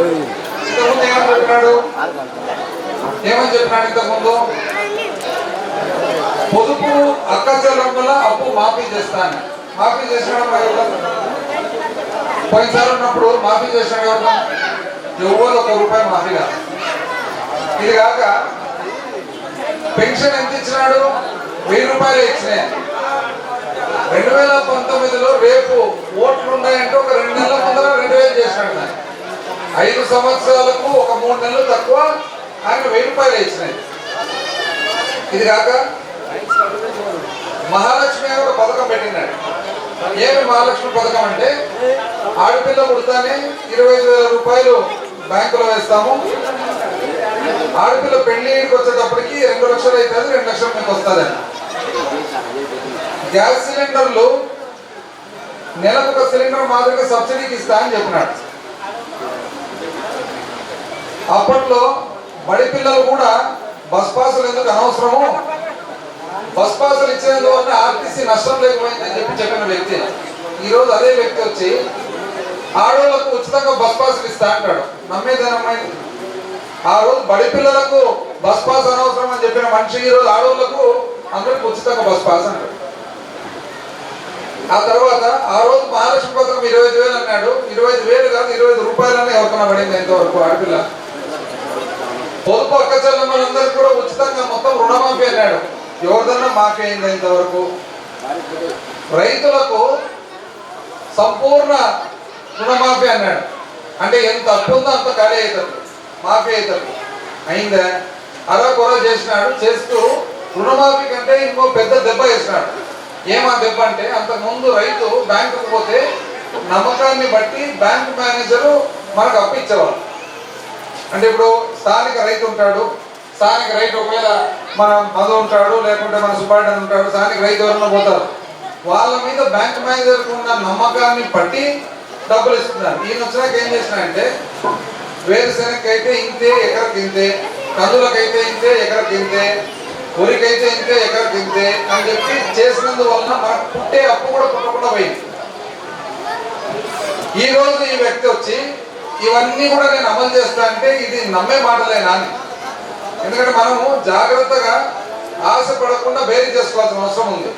ఇంతకుముందు ఏమని చెప్పినాడు ఏమని చెప్పినాడు ఇంతకుముందు? పొదుపు అక్క వల్ల అప్పు మాఫీ చేస్తాను. మాఫీ చేసినాడు మరి పోయినసారి ఉన్నప్పుడు మాఫీ చేసినాడు ఎవరు? ఎవరు ఒక రూపాయి మాఫీ కాదు. ఇది కాక పెన్షన్ ఎంత ఇచ్చినాడు? వెయ్యి రూపాయలు ఇచ్చినాయి. రెండు వేల పంతొమ్మిదిలో ఐదు సంవత్సరాలకు ఒక మూడు నెలలు తక్కువ ఆయన వెయ్యి రూపాయలు ఇచ్చినాయి ఇది కాక మహాలక్ష్మి అని ఒక పథకం పెట్టినాడు ఏమి మహాలక్ష్మి పథకం అంటే ఆడపిల్ల పుడతానే ఇరవై ఐదు వేల రూపాయలు బ్యాంకులో వేస్తాము. ఆడపిల్ల పెళ్ళికి వచ్చేటప్పటికి రెండు లక్షలు అవుతుంది రెండు లక్షలు మీకు వస్తుంది గ్యాస్ సిలిండర్లు నెలకు ఒక సిలిండర్ మాదిరిగా సబ్సిడీకి ఇస్తా అని చెప్పినాడు. అప్పట్లో బడి పిల్లలు కూడా బస్ పాసులు ఎందుకు అనవసరము? బస్ పాసులు ఇచ్చినందువల్ల ఆర్టీసీ నష్టం లేకపోయిందని చెప్పి చెప్పిన వ్యక్తి. ఈ రోజు అదే వ్యక్తి వచ్చి ఆడవాళ్ళకు ఉచితంగా బస్ పాసులు ఇస్తా అంటాడు. నమ్మేదేనమ్మాయి ఆ రోజు బడి పిల్లలకు బస్ పాస్ అనవసరం అని చెప్పిన మనిషి ఈ రోజు ఆడవాళ్ళకు అందరికి ఉచితంగా బస్ పాస్ అంటాడు. ఆ తర్వాత ఆ రోజు మహాలక్ష్మి పథకం ఇరవై ఐదు వేలు అన్నాడు. ఇరవై ఐదు వేలు కాదు ఇరవై ఐదు రూపాయలనే ఎవరికన్నా పడింది ఎంతవరకు ఆడపిల్ల. పొదుపు అక్క చెల్లెమ్మలందరికీ కూడా ఉచితంగా మొత్తం రుణమాఫీ అన్నాడు. ఎవరిదన్నా మాఫీ అయింది ఇంతవరకు? రైతులకు సంపూర్ణ రుణమాఫీ అన్నాడు. అంటే ఎంత అప్పు ఉందో అంత ఖాళీ అవుతుంది మాఫీ అవుతుంది అయిందా? అలా కొర చేసినాడు చేస్తూ రుణమాఫీ కంటే ఇంకో పెద్ద దెబ్బ వేసినాడు. ఏమా దెబ్బ అంటే అంతకుముందు రైతు బ్యాంకుకు పోతే నమ్మకాన్ని బట్టి బ్యాంక్ మేనేజరు మనకు అప్పు ఇచ్చేవాళ్ళు. అంటే ఇప్పుడు స్థానిక రైతు ఉంటాడు స్థానిక రైతు ఒకవేళ మన మధు ఉంటాడు లేకుంటే మన సుబ్బారెడ్డి ఉంటాడు స్థానిక రైతు ఎవరైనా పోతారు. వాళ్ళ మీద బ్యాంక్ మేనేజర్కి ఉన్న నమ్మకాన్ని బట్టి డబ్బులు ఇస్తున్నారు. ఈయన వచ్చినాక ఏం చేసినాయంటే వేరుశెనగకి అయితే ఇంతే ఎకరకి ఇంతే కందులకైతే ఇంతే ఎకరకి ఇంతే వరికైతే ఇంతే ఎకరకి ఇంతే అని చెప్పి చేసినందువలన మనకు పుట్టే అప్పు కూడా పుట్టకుండా పోయింది. ఈ రోజు ఈ వ్యక్తి వచ్చి ఇవన్నీ కూడా నేను అమలు చేస్తా అంటే ఇది నమ్మే మాటలేనా అని. ఎందుకంటే మనము జాగ్రత్తగా ఆశపడకుండా బేరీ చేసుకోవాల్సిన అవసరం ఉంది.